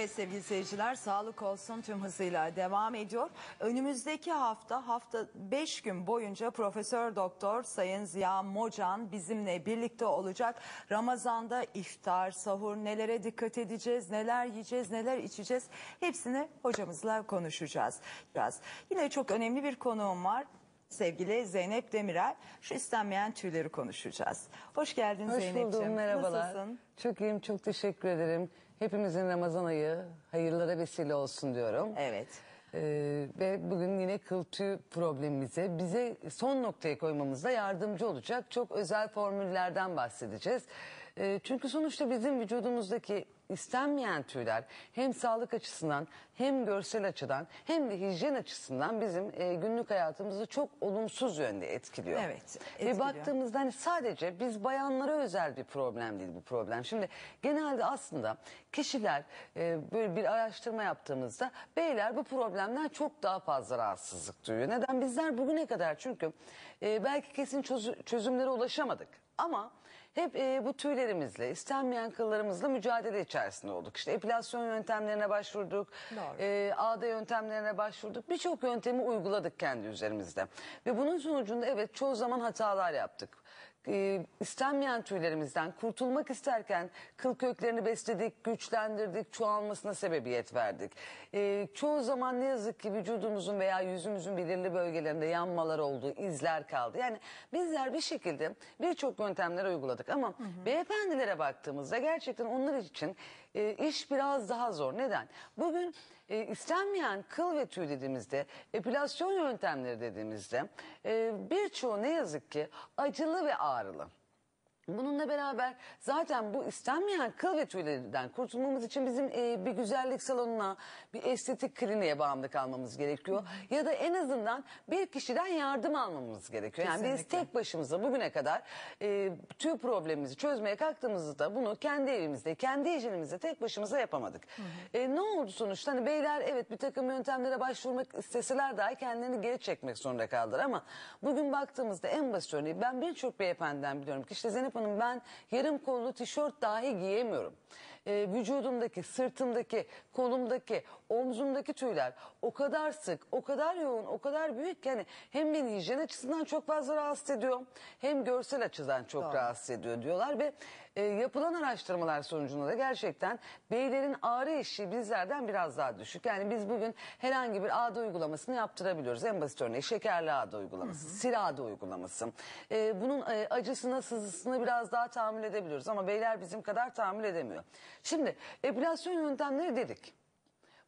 Evet sevgili seyirciler sağlık olsun tüm hızıyla devam ediyor. Önümüzdeki hafta hafta 5 gün boyunca Profesör Doktor Sayın Ziya Mocan bizimle birlikte olacak. Ramazanda iftar, sahur nelere dikkat edeceğiz, neler yiyeceğiz, neler içeceğiz hepsini hocamızla konuşacağız. Biraz. Yine çok önemli bir konuğum var. Sevgili Zeynep Demirel, şu istenmeyen tüyleri konuşacağız. Hoş geldin Hoş Zeynep'ciğim. buldum merhabalar. Nasılsın? Çok iyiyim çok teşekkür ederim. Hepimizin Ramazan ayı hayırlara vesile olsun diyorum. Evet. Ee, ve bugün yine kıl tüy problemimize bize son noktayı koymamızda yardımcı olacak çok özel formüllerden bahsedeceğiz. Ee, çünkü sonuçta bizim vücudumuzdaki istenmeyen tüyler hem sağlık açısından hem görsel açıdan hem de hijyen açısından bizim e, günlük hayatımızı çok olumsuz yönde etkiliyor. Evet, Ve etkiliyor. baktığımızda hani sadece biz bayanlara özel bir problem değil bu problem. Şimdi genelde aslında kişiler e, böyle bir araştırma yaptığımızda beyler bu problemden çok daha fazla rahatsızlık duyuyor. Neden? Bizler bugüne kadar çünkü e, belki kesin çözü- çözümlere ulaşamadık ama hep e, bu tüylerimizle, istenmeyen kıllarımızla mücadele içerisinde olduk. İşte epilasyon yöntemlerine başvurduk, Doğru. e, ağda yöntemlerine başvurduk. Birçok yöntemi uyguladık kendi üzerimizde. Ve bunun sonucunda evet çoğu zaman hatalar yaptık. E, istenmeyen tüylerimizden kurtulmak isterken kıl köklerini besledik, güçlendirdik, çoğalmasına sebebiyet verdik. E, çoğu zaman ne yazık ki vücudumuzun veya yüzümüzün belirli bölgelerinde yanmalar oldu, izler kaldı. Yani bizler bir şekilde birçok yöntemler uyguladık ama beyefendilere baktığımızda gerçekten onlar için e, iş biraz daha zor. Neden? Bugün e, istenmeyen kıl ve tüy dediğimizde, epilasyon yöntemleri dediğimizde e, birçoğu ne yazık ki acılı ve ağrılı. Bununla beraber zaten bu istenmeyen kıl ve tüylerden kurtulmamız için bizim e, bir güzellik salonuna, bir estetik kliniğe bağımlı kalmamız gerekiyor. Ya da en azından bir kişiden yardım almamız gerekiyor. Yani biz Kesinlikle. tek başımıza bugüne kadar e, tüy problemimizi çözmeye kalktığımızda bunu kendi evimizde, kendi hijyenimizde tek başımıza yapamadık. E, ne oldu sonuçta? Hani beyler evet bir takım yöntemlere başvurmak isteseler dahi kendilerini geri çekmek zorunda kaldılar ama bugün baktığımızda en basit örneği ben birçok beyefendiden biliyorum ki işte Zeynep Hanım ben yarım kollu tişört dahi giyemiyorum. E, vücudumdaki, sırtımdaki, kolumdaki, omzumdaki tüyler o kadar sık, o kadar yoğun, o kadar büyük ki hani hem beni hijyen açısından çok fazla rahatsız ediyor hem görsel açıdan çok rahatsız ediyor diyorlar ve e, yapılan araştırmalar sonucunda da gerçekten beylerin ağrı eşiği bizlerden biraz daha düşük. Yani biz bugün herhangi bir ağda uygulamasını yaptırabiliyoruz. En basit örneği şekerli ağda uygulaması, sil ağda uygulaması. E, bunun e, acısına, sızısına biraz daha tahammül edebiliyoruz ama beyler bizim kadar tahammül edemiyor. Şimdi epilasyon yöntemleri dedik.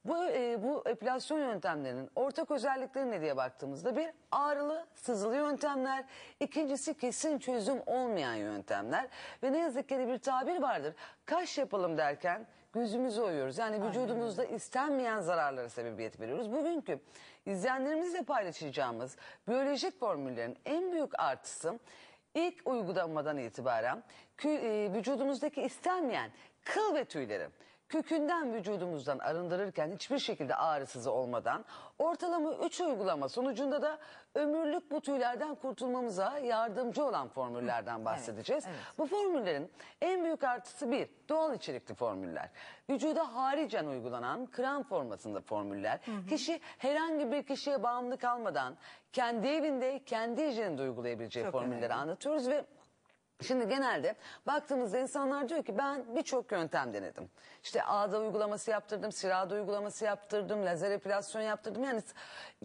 Bu, e, bu epilasyon yöntemlerinin ortak özellikleri ne diye baktığımızda bir ağrılı, sızılı yöntemler, ikincisi kesin çözüm olmayan yöntemler ve ne yazık ki bir tabir vardır. Kaş yapalım derken gözümüzü oyuyoruz. Yani vücudumuzda istenmeyen zararlara sebebiyet veriyoruz. Bugünkü izleyenlerimizle paylaşacağımız biyolojik formüllerin en büyük artısı ilk uygulamadan itibaren e, vücudumuzdaki istenmeyen kıl ve tüyleri kökünden vücudumuzdan arındırırken hiçbir şekilde ağrısız olmadan ortalama 3 uygulama sonucunda da ömürlük bu tüylerden kurtulmamıza yardımcı olan formüllerden bahsedeceğiz. evet. Bu formüllerin en büyük artısı bir doğal içerikli formüller. Vücuda haricen uygulanan krem formasında formüller. Kişi herhangi bir kişiye bağımlı kalmadan kendi evinde kendi hijyeninde uygulayabileceği Çok formülleri önemli. anlatıyoruz ve Şimdi genelde baktığımızda insanlar diyor ki ben birçok yöntem denedim. İşte ağda uygulaması yaptırdım, sirada uygulaması yaptırdım, lazer epilasyon yaptırdım. Yani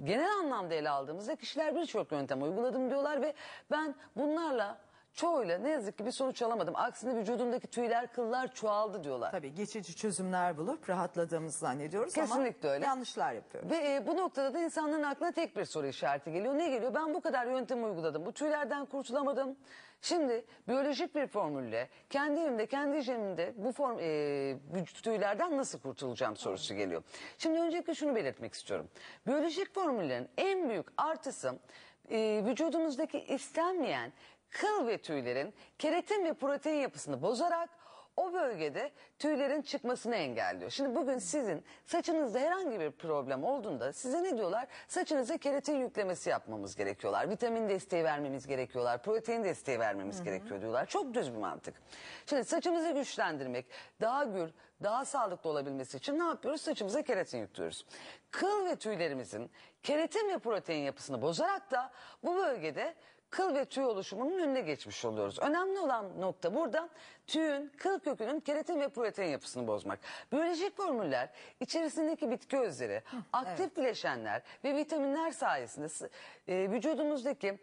genel anlamda ele aldığımızda kişiler birçok yöntem uyguladım diyorlar ve ben bunlarla çoğuyla ne yazık ki bir sonuç alamadım. Aksine vücudumdaki tüyler, kıllar çoğaldı diyorlar. Tabii geçici çözümler bulup rahatladığımızı zannediyoruz Kesinlikle ama öyle. yanlışlar yapıyoruz. Ve e, bu noktada da insanların aklına tek bir soru işareti geliyor. Ne geliyor? Ben bu kadar yöntem uyguladım. Bu tüylerden kurtulamadım. Şimdi biyolojik bir formülle kendi evimde, kendi hijyenimde bu form, e, tüylerden nasıl kurtulacağım sorusu geliyor. Şimdi öncelikle şunu belirtmek istiyorum. Biyolojik formüllerin en büyük artısı e, vücudumuzdaki istenmeyen kıl ve tüylerin keratin ve protein yapısını bozarak o bölgede tüylerin çıkmasını engelliyor. Şimdi bugün sizin saçınızda herhangi bir problem olduğunda size ne diyorlar? Saçınıza keratin yüklemesi yapmamız gerekiyorlar. Vitamin desteği vermemiz gerekiyorlar. Protein desteği vermemiz gerekiyor diyorlar. Çok düz bir mantık. Şimdi saçımızı güçlendirmek, daha gür, daha sağlıklı olabilmesi için ne yapıyoruz? Saçımıza keratin yüklüyoruz. Kıl ve tüylerimizin keratin ve protein yapısını bozarak da bu bölgede kıl ve tüy oluşumunun önüne geçmiş oluyoruz. Önemli olan nokta burada tüyün, kıl kökünün keratin ve protein yapısını bozmak. Biyolojik formüller içerisindeki bitki özleri, aktif bileşenler ve vitaminler sayesinde e, vücudumuzdaki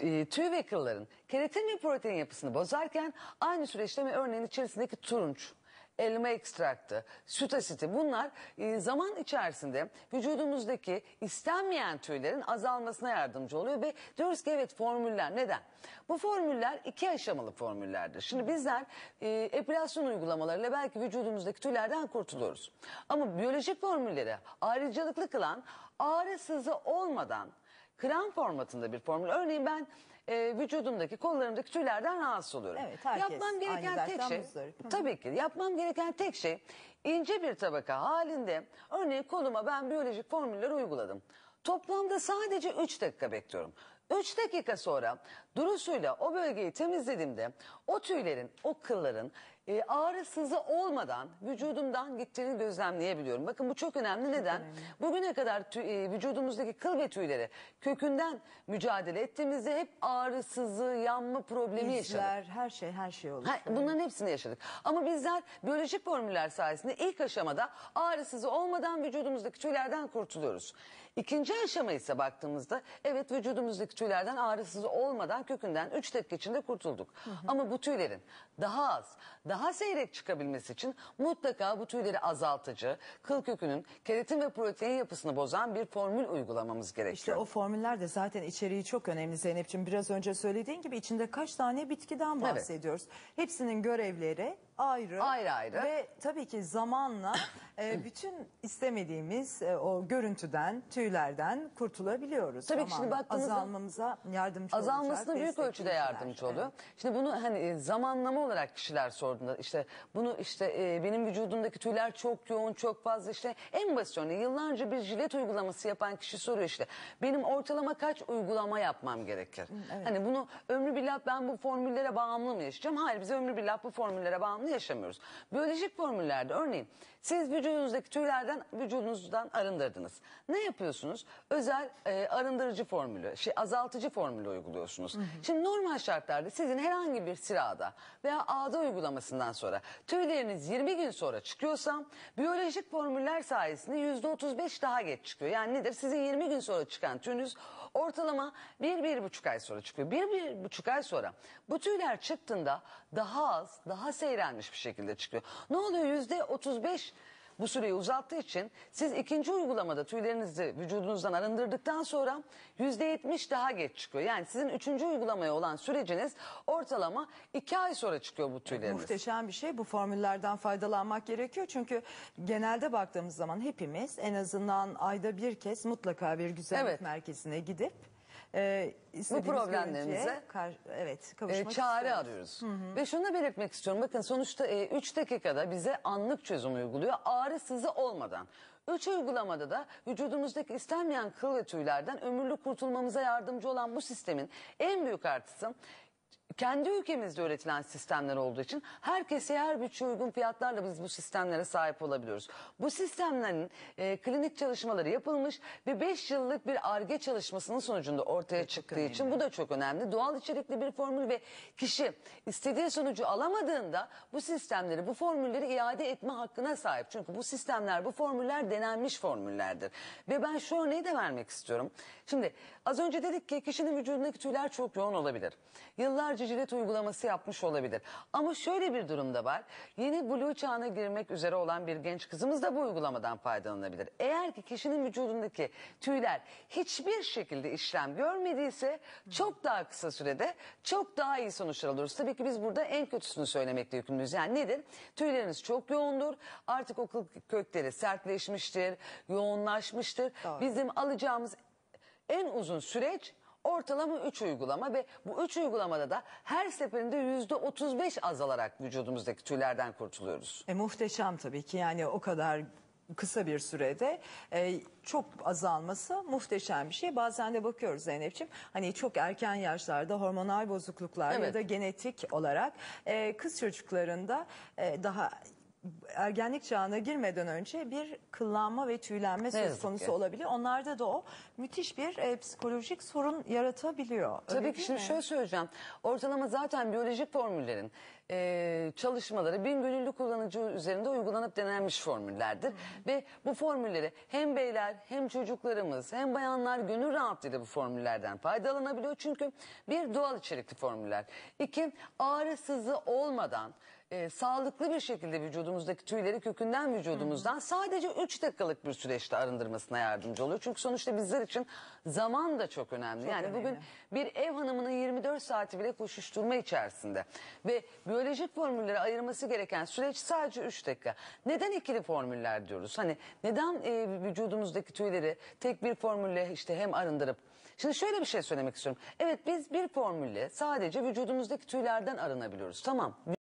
e, tüy ve kılların keratin ve protein yapısını bozarken aynı süreçte örneğin içerisindeki turunç, elma ekstraktı, süt asiti bunlar e, zaman içerisinde vücudumuzdaki istenmeyen tüylerin azalmasına yardımcı oluyor ve diyoruz ki evet formüller neden? Bu formüller iki aşamalı formüllerdir. Şimdi bizler e, epilasyon uygulamalarıyla belki vücudumuzdaki tüylerden kurtuluyoruz. Ama biyolojik formülleri ayrıcalıklı kılan ağrı sızı olmadan krem formatında bir formül. Örneğin ben e, vücudumdaki kollarımdaki tüylerden rahatsız oluyorum. Evet, herkes Yapmam aynı gereken tek dertten şey muzdarip. Tabii ki yapmam gereken tek şey ince bir tabaka halinde örneğin koluma ben biyolojik formülleri uyguladım. Toplamda sadece 3 dakika bekliyorum. 3 dakika sonra durusuyla o bölgeyi temizlediğimde o tüylerin, o kılların e, ağrı sızı olmadan vücudumdan gittiğini gözlemleyebiliyorum. Bakın bu çok önemli. Neden? Bugüne kadar tü- e, vücudumuzdaki kıl ve tüyleri kökünden mücadele ettiğimizde hep ağrı, sızı, yanma problemi yaşadık. İzler, her şey her şey olur. Ha, bunların hepsini yaşadık. Ama bizler biyolojik formüller sayesinde ilk aşamada ağrısızı olmadan vücudumuzdaki tüylerden kurtuluyoruz. İkinci aşama ise baktığımızda evet vücudumuzdaki tüylerden ağrısız olmadan kökünden 3 dakika içinde kurtulduk. Ama bu tüylerin daha az, daha seyrek çıkabilmesi için mutlaka bu tüyleri azaltıcı, kıl kökünün keratin ve protein yapısını bozan bir formül uygulamamız gerekiyor. İşte o formüller de zaten içeriği çok önemli Zeynep'ciğim. Biraz önce söylediğin gibi içinde kaç tane bitkiden Evet. bahsediyoruz. Hepsinin görevleri ayrı. Ayrı ayrı. Ve tabii ki zamanla e, bütün istemediğimiz e, o görüntüden, tüylerden kurtulabiliyoruz. Tabii ki şimdi Zamanla baktığımızda- azalmamıza yardımcı olacak. azalmasına büyük ölçüde yardımcı oluyor. Evet. Şimdi bunu hani e, zamanlama olarak kişiler sorduğunda işte bunu işte e, benim vücudumdaki tüyler çok yoğun çok fazla işte en basit örneği yıllarca bir jilet uygulaması yapan kişi soruyor işte benim ortalama kaç uygulama yapmam gerekir? Hani bunu ömrü billah ben bu formüllere bağımlı mı yaşayacağım? Hayır biz ömrü billah bu formüllere bağımlı yaşamıyoruz. Biyolojik formüllerde örneğin siz vücudunuzdaki tüylerden vücudunuzdan arındırdınız. Ne yapıyorsunuz? Özel e, arındırıcı formülü, şey azaltıcı formülü uyguluyorsunuz. Şimdi normal şartlarda sizin herhangi bir sırada veya ağda uygulamasından sonra tüyleriniz 20 gün sonra çıkıyorsa biyolojik formüller sayesinde %35 daha geç çıkıyor. Yani nedir? Sizin 20 gün sonra çıkan tüyünüz ortalama 1-1,5 ay sonra çıkıyor. 1-1,5 ay sonra bu tüyler çıktığında daha az, daha seyrelmiş bir şekilde çıkıyor. Ne oluyor? %35 bu süreyi uzattığı için siz ikinci uygulamada tüylerinizi vücudunuzdan arındırdıktan sonra %70 daha geç çıkıyor. Yani sizin üçüncü uygulamaya olan süreciniz ortalama 2 ay sonra çıkıyor bu tüyleriniz. Muhteşem bir şey. Bu formüllerden faydalanmak gerekiyor. Çünkü genelde baktığımız zaman hepimiz en azından ayda bir kez mutlaka bir güzellik Evet. merkezine gidip e, istediğimiz problemlerimize, kar- evet e, çare istiyoruz. arıyoruz. Ve şunu da belirtmek istiyorum. Bakın sonuçta 3 dakikada bize anlık çözüm uyguluyor. Ağrı sızı olmadan. 3 uygulamada da vücudumuzdaki istenmeyen kıl ve tüylerden ömürlü kurtulmamıza yardımcı olan bu sistemin en büyük artısı kendi ülkemizde üretilen sistemler olduğu için herkese her bütçe uygun fiyatlarla biz bu sistemlere sahip olabiliyoruz. Bu sistemlerin e, klinik çalışmaları yapılmış ve 5 yıllık bir ARGE çalışmasının sonucunda ortaya çıktığı için bu da çok önemli. Doğal içerikli bir formül ve kişi istediği sonucu alamadığında bu sistemleri, bu formülleri iade etme hakkına sahip. Çünkü bu sistemler, bu formüller denenmiş formüllerdir. Ve ben şu örneği de vermek istiyorum. Şimdi az önce dedik ki kişinin vücudundaki tüyler çok yoğun olabilir. Yıllarca cilet uygulaması yapmış olabilir. Ama şöyle bir durumda var. Yeni blue çağına girmek üzere olan bir genç kızımız da bu uygulamadan faydalanabilir. Eğer ki kişinin vücudundaki tüyler hiçbir şekilde işlem görmediyse çok daha kısa sürede çok daha iyi sonuçlar alıyoruz. Tabii ki biz burada en kötüsünü söylemekle yükümlüyüz. Yani nedir? Tüyleriniz çok yoğundur. Artık o kökleri sertleşmiştir, yoğunlaşmıştır. Doğru. Bizim alacağımız en uzun süreç Ortalama 3 uygulama ve bu 3 uygulamada da her seferinde %35 azalarak vücudumuzdaki tüylerden kurtuluyoruz. E, muhteşem tabii ki yani o kadar kısa bir sürede e, çok azalması muhteşem bir şey. Bazen de bakıyoruz Zeynep'ciğim hani çok erken yaşlarda hormonal bozukluklar ya Evet. da genetik olarak e, kız çocuklarında e, daha ergenlik çağına girmeden önce bir kıllanma ve tüylenme söz yazık konusu ki. olabilir. Onlarda da o müthiş bir e, psikolojik sorun yaratabiliyor. Tabii ki şimdi mi? şöyle söyleyeceğim. Ortalama zaten biyolojik formüllerin e, çalışmaları bin gönüllü kullanıcı üzerinde uygulanıp denenmiş formüllerdir. Ve bu formülleri hem beyler hem çocuklarımız hem bayanlar gönül rahatlığıyla bu formüllerden faydalanabiliyor. Çünkü bir doğal içerikli formüller. İki ağrı sızı olmadan e, sağlıklı bir şekilde vücudumuzdaki tüyleri kökünden vücudumuzdan sadece 3 dakikalık bir süreçte arındırmasına yardımcı oluyor. Çünkü sonuçta bizler için zaman da çok önemli. yani önemli. bugün bir ev hanımının 24 saati bile koşuşturma içerisinde ve biyolojik formülleri ayırması gereken süreç sadece 3 dakika. Neden ikili formüller diyoruz? Hani neden e, vücudumuzdaki tüyleri tek bir formülle işte hem arındırıp Şimdi şöyle bir şey söylemek istiyorum. Evet biz bir formülle sadece vücudumuzdaki tüylerden arınabiliyoruz. Tamam.